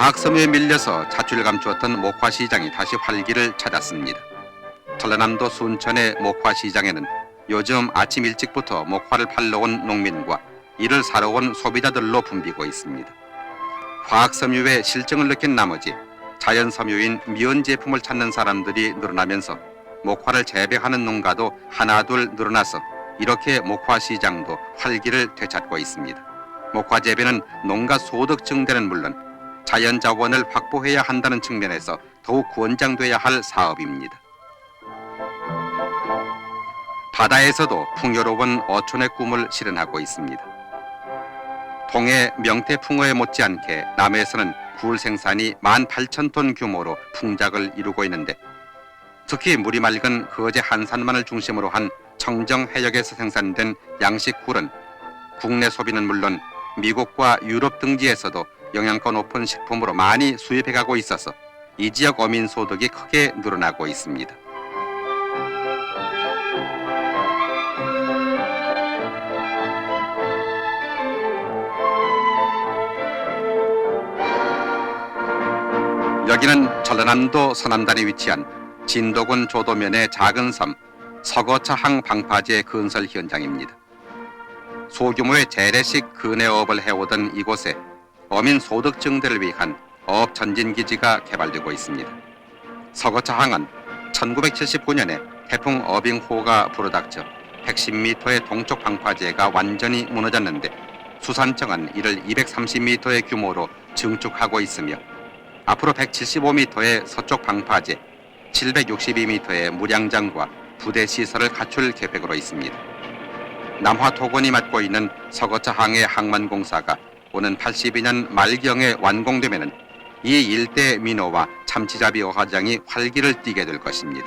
화학섬유에 밀려서 자취를 감추었던 목화시장이 다시 활기를 찾았습니다. 전라남도 순천의 목화시장에는 요즘 아침 일찍부터 목화를 팔러 온 농민과 이를 사러 온 소비자들로 붐비고 있습니다. 화학섬유의 실증을 느낀 나머지 자연섬유인 미연 제품을 찾는 사람들이 늘어나면서 목화를 재배하는 농가도 하나둘 늘어나서 이렇게 목화 시장도 활기를 되찾고 있습니다. 목화 재배는 농가 소득 증대는 물론 자연 자원을 확보해야 한다는 측면에서 더욱 권장돼야 할 사업입니다. 바다에서도 풍요로운 어촌의 꿈을 실현하고 있습니다. 동해 명태풍어에 못지않게 남해에서는 굴 생산이 18,000톤 규모로 풍작을 이루고 있는데 특히 물이 맑은 거제 한산만을 중심으로 한 청정 해역에서 생산된 양식 굴은 국내 소비는 물론 미국과 유럽 등지에서도 영양가 높은 식품으로 많이 수입해 가고 있어서 이 지역 어민 소득이 크게 늘어나고 있습니다. 여기는 전라남도 서남단에 위치한 진도군 조도면의 작은 섬 서거차항 방파제 건설 현장입니다. 소규모의 재래식 근해업을 해오던 이곳에 어민 소득 증대를 위한 어업 전진 기지가 개발되고 있습니다. 서거차 항은 1979년에 태풍 어빙호가 불어닥쳐 110m의 동쪽 방파제가 완전히 무너졌는데 수산청은 이를 230m의 규모로 증축하고 있으며 앞으로 175m의 서쪽 방파제, 762m의 무량장과 부대 시설을 갖출 계획으로 있습니다. 남화 토건이 맡고 있는 서거차항의 항만공사가 오는 82년 말경에 완공되면 이 일대 민호와 참치잡이 어화장이 활기를 띠게 될 것입니다.